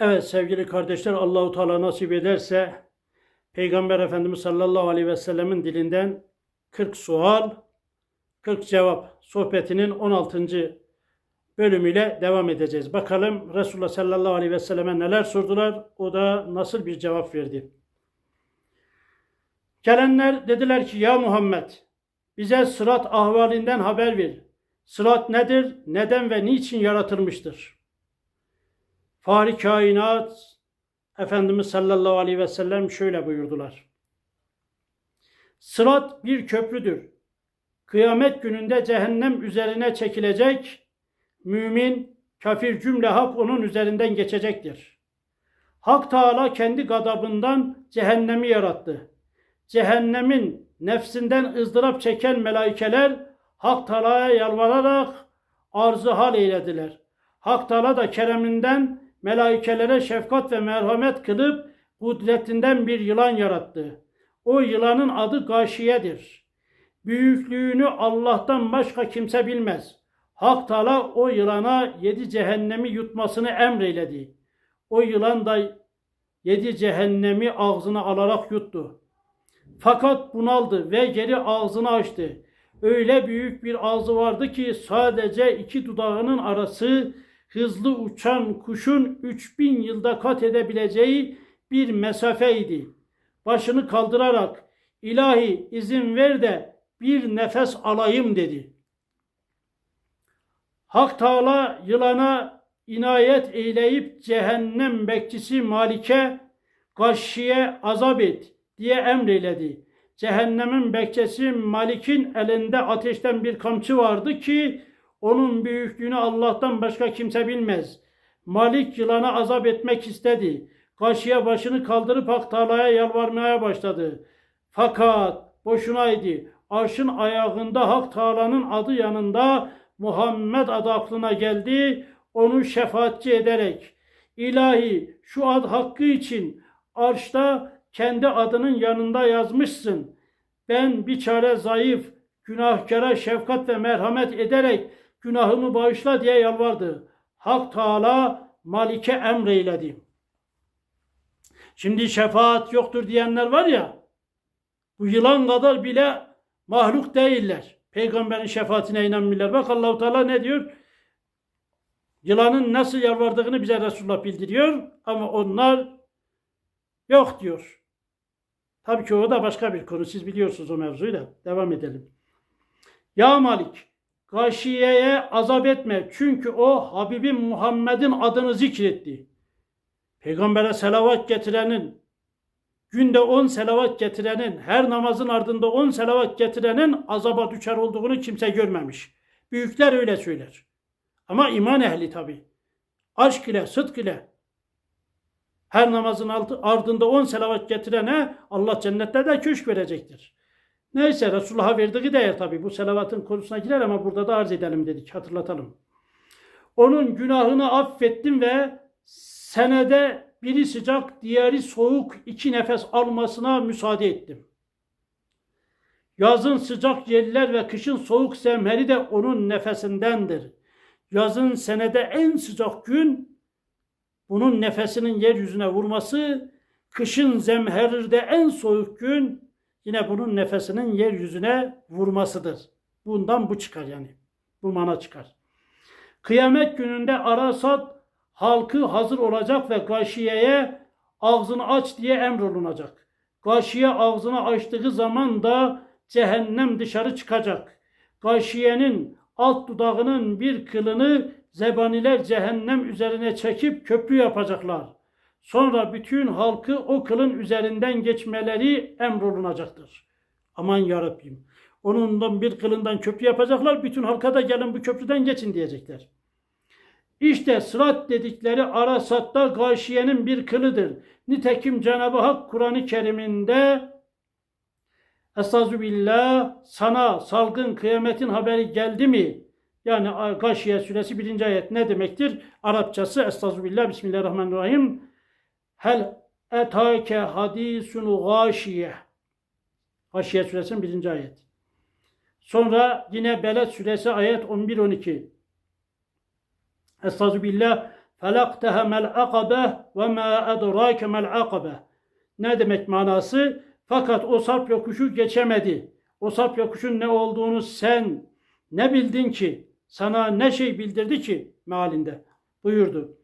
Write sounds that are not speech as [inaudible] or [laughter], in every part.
Evet sevgili kardeşler Allahu Teala nasip ederse Peygamber Efendimiz sallallahu aleyhi ve sellemin dilinden 40 sual 40 cevap sohbetinin 16. bölümüyle devam edeceğiz. Bakalım Resulullah sallallahu aleyhi ve selleme neler sordular? O da nasıl bir cevap verdi? Gelenler dediler ki ya Muhammed bize sırat ahvalinden haber ver. Sırat nedir? Neden ve niçin yaratılmıştır? Fahri kainat Efendimiz sallallahu aleyhi ve sellem şöyle buyurdular. Sırat bir köprüdür. Kıyamet gününde cehennem üzerine çekilecek, mümin, kafir cümle hak onun üzerinden geçecektir. Hak Teala kendi gadabından cehennemi yarattı. Cehennemin nefsinden ızdırap çeken melaikeler Hak Teala'ya yalvararak arzı hal eylediler. Hak Teala da kereminden melaikelere şefkat ve merhamet kılıp kudretinden bir yılan yarattı. O yılanın adı Gâşiye'dir. Büyüklüğünü Allah'tan başka kimse bilmez. Hak Teala o yılana yedi cehennemi yutmasını emreyledi. O yılan da yedi cehennemi ağzına alarak yuttu. Fakat bunaldı ve geri ağzını açtı. Öyle büyük bir ağzı vardı ki sadece iki dudağının arası hızlı uçan kuşun 3000 yılda kat edebileceği bir mesafeydi. Başını kaldırarak ilahi izin ver de bir nefes alayım dedi. Hak Teala yılana inayet eyleyip cehennem bekçisi Malik'e Gashşi'ye azap et diye emreyledi. Cehennemin bekçisi Malik'in elinde ateşten bir kamçı vardı ki onun büyüklüğünü Allah'tan başka kimse bilmez. Malik yılana azap etmek istedi. Kaşıya başını kaldırıp Hak Teala'ya yalvarmaya başladı. Fakat boşunaydı. Arşın ayağında Hak Teala'nın adı yanında Muhammed adı aklına geldi. Onu şefaatçi ederek İlahi şu ad hakkı için arşta kendi adının yanında yazmışsın. Ben bir çare zayıf, günahkara şefkat ve merhamet ederek günahımı bağışla diye yalvardı. Hak Teala Malik'e emreyledi. Şimdi şefaat yoktur diyenler var ya, bu yılan kadar bile mahluk değiller. Peygamberin şefaatine inanmıyorlar. Bak Allahu Teala ne diyor? Yılanın nasıl yalvardığını bize Resulullah bildiriyor ama onlar yok diyor. Tabii ki o da başka bir konu. Siz biliyorsunuz o mevzuyu da. Devam edelim. Ya Malik, Gâşiye'ye azap etme. Çünkü o Habibim Muhammed'in adını zikretti. Peygamber'e selavat getirenin, günde on selavat getirenin, her namazın ardında on selavat getirenin azaba düşer olduğunu kimse görmemiş. Büyükler öyle söyler. Ama iman ehli tabi. Aşk ile, sıdk ile. Her namazın ardında on selavat getirene Allah cennette de köşk verecektir. Neyse Resulullah'a verdiği değer tabi. Bu selavatın konusuna girer ama burada da arz edelim dedik. Hatırlatalım. Onun günahını affettim ve senede biri sıcak, diğeri soğuk iki nefes almasına müsaade ettim. Yazın sıcak yerler ve kışın soğuk zemheri de onun nefesindendir. Yazın senede en sıcak gün bunun nefesinin yeryüzüne vurması, kışın zemheride en soğuk gün yine bunun nefesinin yeryüzüne vurmasıdır. Bundan bu çıkar yani. Bu mana çıkar. Kıyamet gününde Arasat halkı hazır olacak ve Gâşiye'ye ağzını aç diye emrolunacak. Gâşiye ağzını açtığı zaman da cehennem dışarı çıkacak. Gâşiye'nin alt dudağının bir kılını zebaniler cehennem üzerine çekip köprü yapacaklar. Sonra bütün halkı o kılın üzerinden geçmeleri emrolunacaktır. Aman yarabbim. Onundan bir kılından köprü yapacaklar. Bütün halka da gelin bu köprüden geçin diyecekler. İşte sırat dedikleri Arasat'ta gâşiyenin bir kılıdır. Nitekim Cenab-ı Hak Kur'an-ı Kerim'inde Estağfirullah sana salgın kıyametin haberi geldi mi? Yani Gâşiye suresi birinci ayet ne demektir? Arapçası Estağfirullah Bismillahirrahmanirrahim. Hel etake hadisun gâşiye. Haşiye suresinin birinci ayet. Sonra yine Beled suresi ayet 11-12. Estağfirullah. Felakteha mel akabe ve ma edrake mel akabe. Ne demek manası? Fakat o sarp yokuşu geçemedi. O sarp yokuşun ne olduğunu sen ne bildin ki? Sana ne şey bildirdi ki mealinde buyurdu.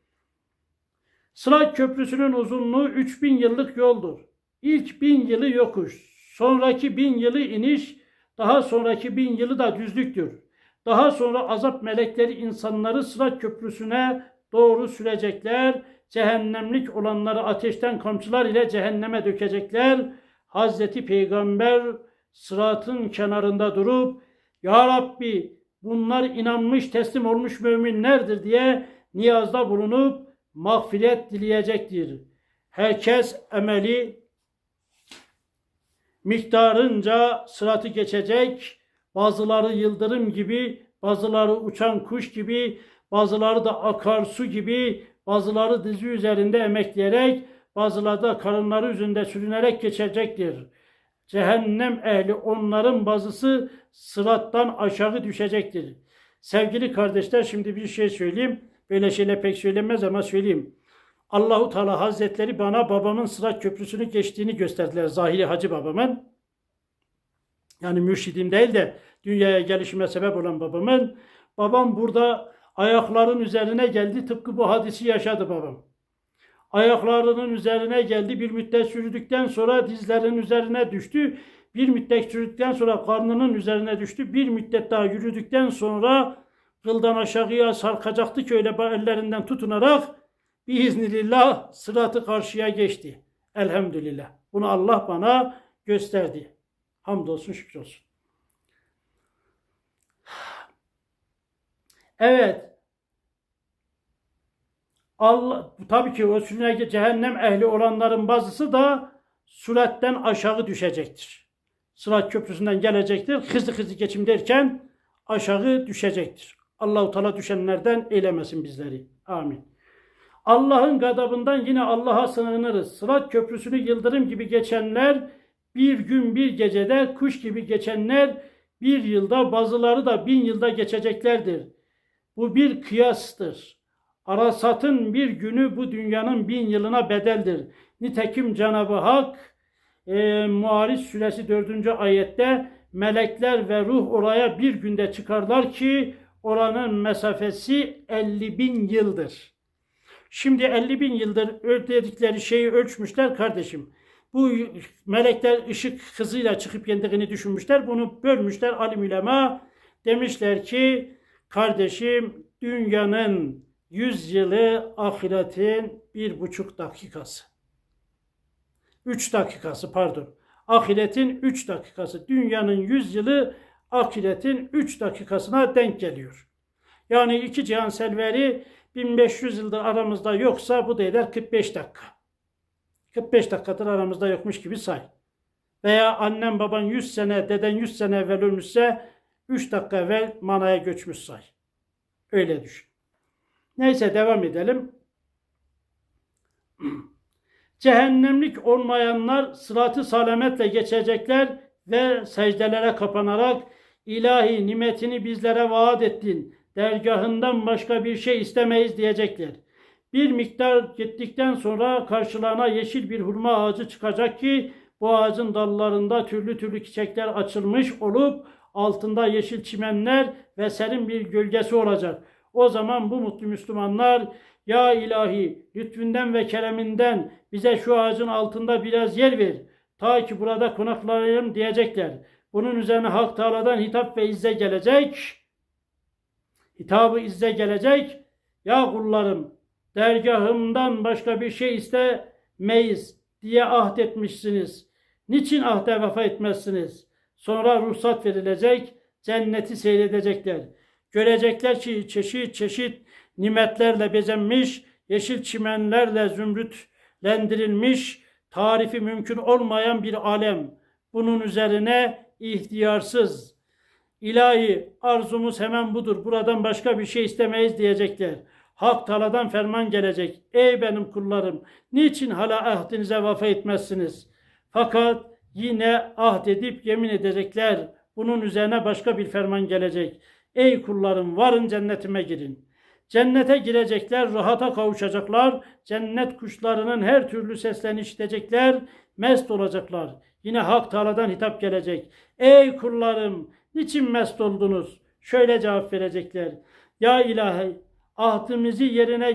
Sırat Köprüsü'nün uzunluğu 3000 yıllık yoldur. İlk bin yılı yokuş, sonraki bin yılı iniş, daha sonraki bin yılı da düzlüktür. Daha sonra azap melekleri insanları Sırat Köprüsü'ne doğru sürecekler. Cehennemlik olanları ateşten kamçılar ile cehenneme dökecekler. Hazreti Peygamber sıratın kenarında durup Ya Rabbi bunlar inanmış teslim olmuş müminlerdir diye niyazda bulunup mağfiret dileyecektir. Herkes emeli miktarınca sıratı geçecek. Bazıları yıldırım gibi, bazıları uçan kuş gibi, bazıları da akarsu gibi, bazıları dizi üzerinde emekleyerek, bazıları da karınları üzerinde sürünerek geçecektir. Cehennem ehli onların bazısı sırattan aşağı düşecektir. Sevgili kardeşler şimdi bir şey söyleyeyim. Böyle şeyler pek söylenmez ama söyleyeyim. Allahu Teala Hazretleri bana babamın Sırat Köprüsü'nü geçtiğini gösterdiler. Zahiri Hacı babamın. Yani mürşidim değil de dünyaya gelişime sebep olan babamın. Babam burada ayakların üzerine geldi. Tıpkı bu hadisi yaşadı babam. Ayaklarının üzerine geldi. Bir müddet yürüdükten sonra dizlerinin üzerine düştü. Bir müddet yürüdükten sonra karnının üzerine düştü. Bir müddet daha yürüdükten sonra kıldan aşağıya sarkacaktı ki öyle ellerinden tutunarak biiznillah sıratı karşıya geçti. Elhamdülillah. Bunu Allah bana gösterdi. Hamdolsun şükür olsun. Evet. Allah tabii ki o sürüne cehennem ehli olanların bazısı da suretten aşağı düşecektir. Sırat köprüsünden gelecektir. Hızlı hızlı geçim derken aşağı düşecektir. Allahu Teala düşenlerden eylemesin bizleri. Amin. Allah'ın gadabından yine Allah'a sığınırız. Sırat köprüsünü yıldırım gibi geçenler bir gün bir gecede kuş gibi geçenler bir yılda bazıları da bin yılda geçeceklerdir. Bu bir kıyastır. Arasatın bir günü bu dünyanın bin yılına bedeldir. Nitekim Cenab-ı Hak e, Muariz suresi 4. ayette melekler ve ruh oraya bir günde çıkarlar ki oranın mesafesi 50 bin yıldır. Şimdi 50 bin yıldır dedikleri şeyi ölçmüşler kardeşim. Bu melekler ışık hızıyla çıkıp yendiğini düşünmüşler. Bunu bölmüşler alim ulema. Demişler ki kardeşim dünyanın 100 yılı ahiretin bir buçuk dakikası. 3 dakikası pardon. Ahiretin 3 dakikası. Dünyanın 100 yılı ahiretin 3 dakikasına denk geliyor. Yani iki cihan selveri 1500 yıldır aramızda yoksa bu da eder 45 dakika. 45 dakikadır aramızda yokmuş gibi say. Veya annem baban 100 sene, deden 100 sene evvel ölmüşse 3 dakika evvel manaya göçmüş say. Öyle düşün. Neyse devam edelim. [clears throat] Cehennemlik olmayanlar sıratı salametle geçecekler ve secdelere kapanarak ilahi nimetini bizlere vaat ettin dergahından başka bir şey istemeyiz diyecekler. Bir miktar gittikten sonra karşılarına yeşil bir hurma ağacı çıkacak ki bu ağacın dallarında türlü türlü çiçekler açılmış olup altında yeşil çimenler ve serin bir gölgesi olacak. O zaman bu mutlu Müslümanlar ya ilahi lütfünden ve kereminden bize şu ağacın altında biraz yer ver. Ta ki burada konaklayalım diyecekler. Bunun üzerine Hak Teala'dan hitap ve izze gelecek hitabı izze gelecek. Ya kullarım dergahımdan başka bir şey istemeyiz diye ahd etmişsiniz. Niçin ahde vefa etmezsiniz? Sonra ruhsat verilecek, cenneti seyredecekler. Görecekler ki çeşit çeşit nimetlerle bezenmiş, yeşil çimenlerle zümrütlendirilmiş, tarifi mümkün olmayan bir alem. Bunun üzerine ihtiyarsız, İlahi arzumuz hemen budur. Buradan başka bir şey istemeyiz diyecekler. Hak taladan ferman gelecek. Ey benim kullarım niçin hala ahdinize vefa etmezsiniz? Fakat yine ahd edip yemin edecekler. Bunun üzerine başka bir ferman gelecek. Ey kullarım varın cennetime girin. Cennete girecekler, rahata kavuşacaklar. Cennet kuşlarının her türlü seslerini işitecekler, mest olacaklar. Yine Hak Teala'dan hitap gelecek. Ey kullarım, niçin mest oldunuz? Şöyle cevap verecekler. Ya ilahi, ahdimizi yerine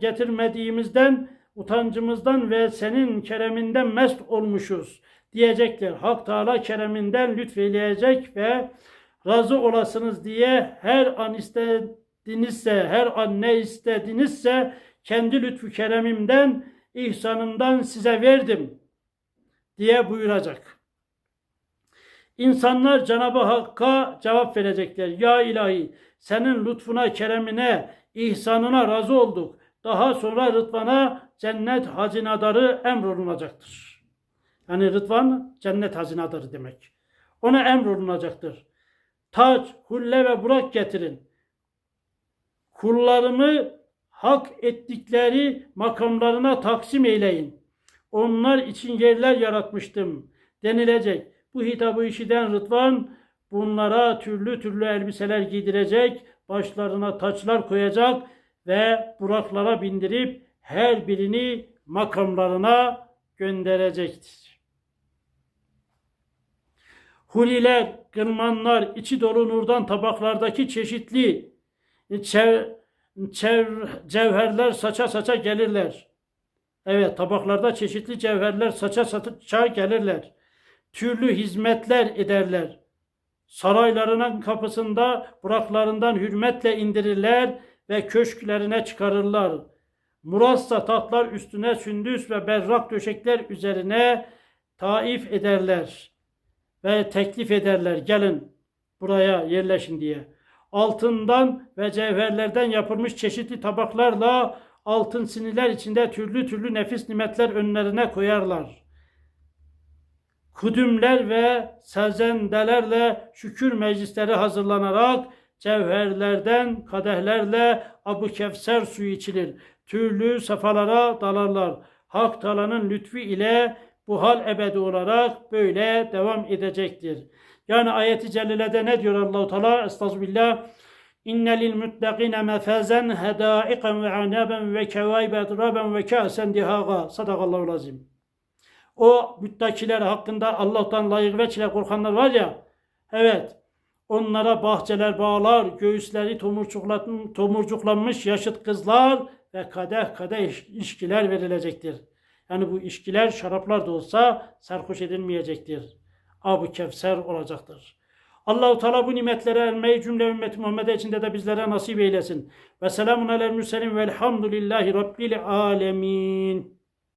getirmediğimizden, utancımızdan ve senin kereminden mest olmuşuz diyecekler. Hak Teala kereminden lütfeyleyecek ve razı olasınız diye her an istedinizse, her an ne istedinizse kendi lütfu keremimden, ihsanımdan size verdim diye buyuracak. İnsanlar Cenab-ı Hakk'a cevap verecekler. Ya ilahi senin lütfuna, keremine, ihsanına razı olduk. Daha sonra Rıdvan'a cennet hazinadarı emrolunacaktır. Yani Rıdvan cennet hazinadarı demek. Ona emrolunacaktır. Taç, hulle ve burak getirin. Kullarımı hak ettikleri makamlarına taksim eyleyin. Onlar için yerler yaratmıştım denilecek. Bu hitabı işiten Rıdvan bunlara türlü türlü elbiseler giydirecek, başlarına taçlar koyacak ve buraklara bindirip her birini makamlarına gönderecektir. Huriler, gırmanlar, içi dolu nurdan tabaklardaki çeşitli çev, çev, cevherler saça saça gelirler. Evet tabaklarda çeşitli cevherler saça saça gelirler. Türlü hizmetler ederler. Saraylarının kapısında buraklarından hürmetle indirirler ve köşklerine çıkarırlar. Murassa tatlar üstüne sündüs ve berrak döşekler üzerine taif ederler ve teklif ederler gelin buraya yerleşin diye. Altından ve cevherlerden yapılmış çeşitli tabaklarla altın siniler içinde türlü türlü nefis nimetler önlerine koyarlar. Kudümler ve sezendelerle şükür meclisleri hazırlanarak cevherlerden kadehlerle Abu Kevser suyu içilir. Türlü safalara dalarlar. Hak Teala'nın lütfu ile bu hal ebedi olarak böyle devam edecektir. Yani ayeti cellilede ne diyor Allahu Teala? Estağfirullah. İnne lil muttaqine mefazen hedaiqen ve anaben ve kevaibe edraben ve kâsen dihaga. Sadakallahu azim. O müttakiler hakkında Allah'tan layık ve çile korkanlar var ya. Evet. Onlara bahçeler, bağlar, göğüsleri tomurcuklan- tomurcuklanmış yaşıt kızlar ve kadeh kadeh içkiler verilecektir. Yani bu içkiler şaraplar da olsa sarhoş edilmeyecektir. Abu Kevser olacaktır. Allahu Teala bu nimetlere ermeyi cümle ümmeti Muhammed'e içinde de bizlere nasip eylesin. Ve selamun alel mürselin velhamdülillahi rabbil alemin.